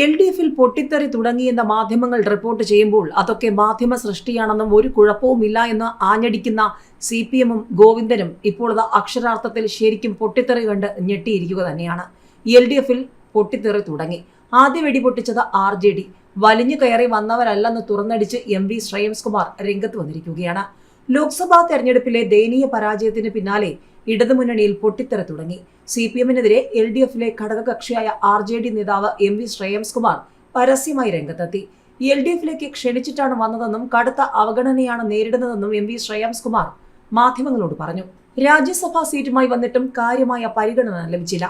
L D എഫിൽ പൊട്ടിത്തെറി തുടങ്ങിയെന്ന മാധ്യമങ്ങൾ റിപ്പോർട്ട് ചെയ്യുമ്പോൾ അതൊക്കെ മാധ്യമ സൃഷ്ടിയാണെന്നും ഒരു കുഴപ്പവുമില്ല എന്ന് ആഞ്ഞടിക്കുന്ന സി പി എമ്മും ഗോവിന്ദനും ഇപ്പോൾ അത് അക്ഷരാർത്ഥത്തിൽ ശരിക്കും പൊട്ടിത്തെറി കണ്ട് ഞെട്ടിയിരിക്കുക തന്നെയാണ്. എൽ ഡി എഫിൽ പൊട്ടിത്തെറി തുടങ്ങി. ആദ്യ വെടിപൊട്ടിച്ചത് ആർ ജെ ഡി. വലിഞ്ഞു കയറി വന്നവരല്ലെന്ന് തുറന്നടിച്ച് എം വി ശ്രേയംസ് കുമാർ രംഗത്ത് വന്നിരിക്കുകയാണ്. ലോക്സഭാ തെരഞ്ഞെടുപ്പിലെ ദയനീയ പരാജയത്തിന് പിന്നാലെ ഇടതുമുന്നണിയിൽ പൊട്ടിത്തെറ തുടങ്ങി. സി പി എമ്മിനെതിരെ എൽ ഡി എഫിലെ ഘടകകക്ഷിയായ ആർ ജെ ഡി നേതാവ് എം വി ശ്രേയംസ് കുമാർ പരസ്യമായി രംഗത്തെത്തി. എൽ ഡി എഫിലേക്ക് ക്ഷണിച്ചിട്ടാണ് വന്നതെന്നും കടുത്ത അവഗണനയാണ് നേരിടുന്നതെന്നും എം വി ശ്രേയംസ് കുമാർ മാധ്യമങ്ങളോട് പറഞ്ഞു. രാജ്യസഭാ സീറ്റുമായി വന്നിട്ടും കാര്യമായ പരിഗണന ലഭിച്ചില്ല.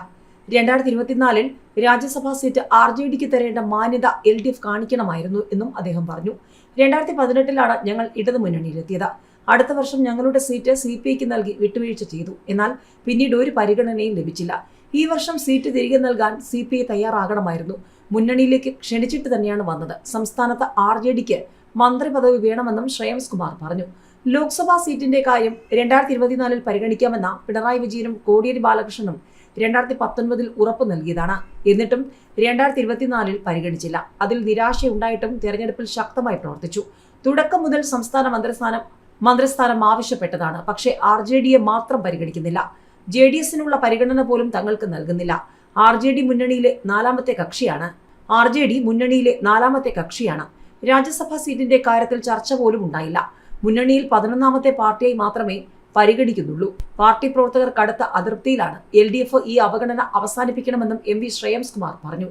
രണ്ടായിരത്തി ഇരുപത്തിനാലിൽ രാജ്യസഭാ സീറ്റ് ആർ ജെ ഡിക്ക് തരേണ്ട മാന്യത എൽ ഡി എഫ് കാണിക്കണമായിരുന്നു എന്നും അദ്ദേഹം പറഞ്ഞു. രണ്ടായിരത്തി പതിനെട്ടിലാണ് ഞങ്ങൾ ഇടതുമുന്നണിയിലെത്തിയത്. അടുത്ത വർഷം ഞങ്ങളുടെ സീറ്റ് സി പി ഐക്ക് നൽകി വിട്ടുവീഴ്ച ചെയ്തു. എന്നാൽ പിന്നീട് ഒരു പരിഗണനയും ലഭിച്ചില്ല. ഈ വർഷം സീറ്റ് തിരികെ നൽകാൻ സി പി ഐ തയ്യാറാകണമായിരുന്നു. മുന്നണിയിലേക്ക് ക്ഷണിച്ചിട്ട് തന്നെയാണ് വന്നത്. സംസ്ഥാനത്ത് ആർ ജെ ഡിക്ക് മന്ത്രി പദവി വേണമെന്നും ശ്രേയംസ് കുമാർ പറഞ്ഞു. ലോക്സഭാ സീറ്റിന്റെ കാര്യം രണ്ടായിരത്തി ഇരുപത്തിനാലിൽ പരിഗണിക്കാമെന്ന പിണറായി വിജയനും കോടിയേരി ബാലകൃഷ്ണനും രണ്ടായിരത്തി പത്തൊൻപതിൽ ഉറപ്പു നൽകിയതാണ്. എന്നിട്ടും രണ്ടായിരത്തി ഇരുപത്തിനാലിൽ പരിഗണിച്ചില്ല. അതിൽ നിരാശയുണ്ടായിട്ടും തെരഞ്ഞെടുപ്പിൽ ശക്തമായി പ്രവർത്തിച്ചു. തുടക്കം മുതൽ സംസ്ഥാന മന്ത്രിസ്ഥാനം മന്ത്രിസ്ഥാനം ആവശ്യപ്പെട്ടതാണ്. പക്ഷേ ആർ ജെ ഡിയെ മാത്രം പരിഗണിക്കുന്നില്ല. ജെ ഡി എസിനുള്ള പരിഗണന പോലും തങ്ങൾക്ക് നൽകുന്നില്ല. ആർ ജെ ഡി മുന്നണിയിലെ നാലാമത്തെ കക്ഷിയാണ്. ആർ ജെ ഡി മുന്നണിയിലെ നാലാമത്തെ കക്ഷിയാണ്. രാജ്യസഭാ സീറ്റിന്റെ കാര്യത്തിൽ ചർച്ച പോലും ഉണ്ടായില്ല. മുന്നണിയിൽ പതിനൊന്നാമത്തെ പാർട്ടിയായി മാത്രമേ പരിഗണിക്കുന്നുള്ളൂ. പാർട്ടി പ്രവർത്തകർ കടുത്ത അതൃപ്തിയിലാണ് എൽ ഈ അവഗണന അവസാനിപ്പിക്കണമെന്നും എം വി ശ്രേയംസ് കുമാർ പറഞ്ഞു.